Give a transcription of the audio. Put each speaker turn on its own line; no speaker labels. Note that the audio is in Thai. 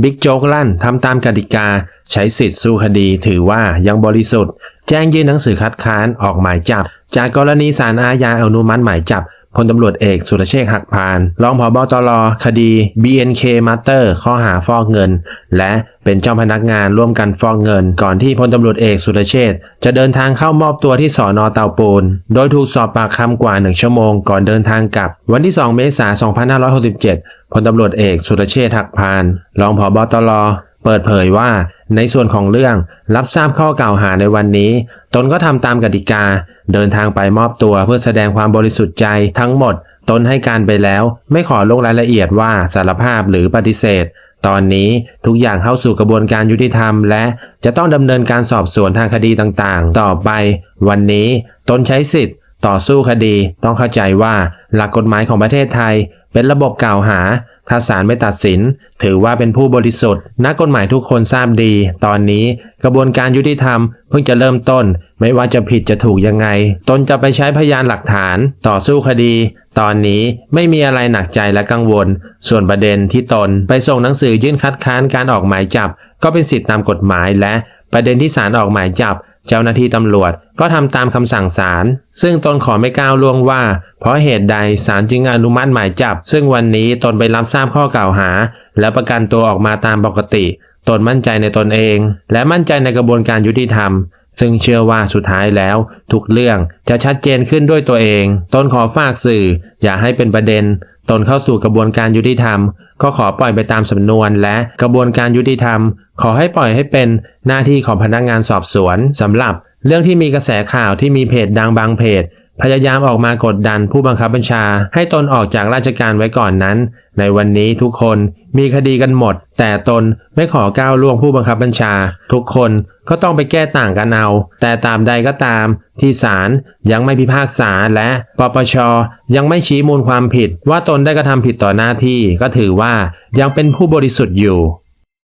บิ๊กโจ๊กลั่นทำตามกติกา ใช้สิทธิ์สู้คดีถือว่ายังบริสุทธิ์ แจ้งยื่นหนังสือคัดค้านออกหมายจับ จากกรณีสารอาญาอนุมัติหมายจับ พลตำรวจเอกสุรเชษฐ์หักพาน รองผบตรคดี BNK Master ข้อหาฟอกเงิน และเป็นเจ้าพนักงานร่วมกันฟอกเงิน ก่อนที่พลตำรวจเอกสุรเชษฐ์จะเดินทางเข้ามอบตัวที่สอนอเตาปูน โดยถูกสอบปากคำกว่า 1 ชั่วโมงก่อนเดินทางกลับ วันที่ 2 เมษายน 2567พลตำรวจเอกสุรเชษฐ์หักพาน รองผบตร เปิดเผยว่าในส่วนของเรื่องรับทราบข้อกล่าวหาในวันนี้ ตนก็ทำตามกติกา เดินทางไปมอบตัวเพื่อแสดงความบริสุทธิ์ใจทั้งหมด ตนให้การไปแล้ว ไม่ขอลงรายละเอียดว่าสารภาพหรือปฏิเสธ ตอนนี้ทุกอย่างเข้าสู่กระบวนการยุติธรรม และจะต้องดำเนินการสอบสวนทางคดีต่างๆ ต่อไป วันนี้ตนใช้สิทธิ์ ต่อสู้คดี ต้องเข้าใจว่าหลักกฎหมายของประเทศไทย เป็นระบบกล่าวหา ถ้าศาลไม่ตัดสิน ถือว่าเป็นผู้บริสุทธิ์ นักกฎหมายทุกคนทราบดี ตอนนี้กระบวนการยุติธรรมเพิ่งจะเริ่มต้น ไม่ว่าจะผิดจะถูกยังไง ตนจะไปใช้พยานหลักฐานต่อสู้คดี ตอนนี้ไม่มีอะไรหนักใจและกังวล ส่วนประเด็นที่ตนไปส่งหนังสือยื่นคัดค้านการออกหมายจับ ก็เป็นสิทธิตามกฎหมายและประเด็นที่ศาลออกหมายจับ เจ้าหน้าที่ตำรวจก็ทำตามคำสั่งศาล ซึ่งตนขอไม่ก้าวล่วงว่า เพราะเหตุใดศาลจึงอนุมัติหมายจับ ซึ่งวันนี้ตนไปรับทราบข้อกล่าวหา และประกันตัวออกมาตามปกติ ตนมั่นใจในตนเอง และมั่นใจในกระบวนการยุติธรรม ซึ่งเชื่อว่าสุดท้ายแล้วทุกเรื่องจะชัดเจนขึ้นด้วยตัวเอง ตนขอฝากสื่อ อย่าให้เป็นประเด็น ตนเข้าสู่กระบวนการยุติธรรม ก็ขอปล่อยไปตามสำนวนและกระบวนการยุติธรรม ขอให้ปล่อยให้เป็นหน้าที่ของพนักงานสอบสวนสำหรับเรื่องที่มีกระแสข่าวที่มีเพจดังบางเพจ พยายามออกมากดดันผู้บังคับบัญชา ให้ตนออกจากราชการไว้ก่อนนั้น ในวันนี้ทุกคนมีคดีกันหมด แต่ตนไม่ขอก้าวล่วงผู้บังคับบัญชา ทุกคนก็ต้องไปแก้ต่างกันเอา แต่ตามใดก็ตาม ที่ศาลยังไม่พิพากษาและปปชยังไม่ชี้มูลความผิด ว่าตนได้กระทำผิดต่อหน้าที่ก็ถือว่ายังเป็นผู้บริสุทธิ์อยู่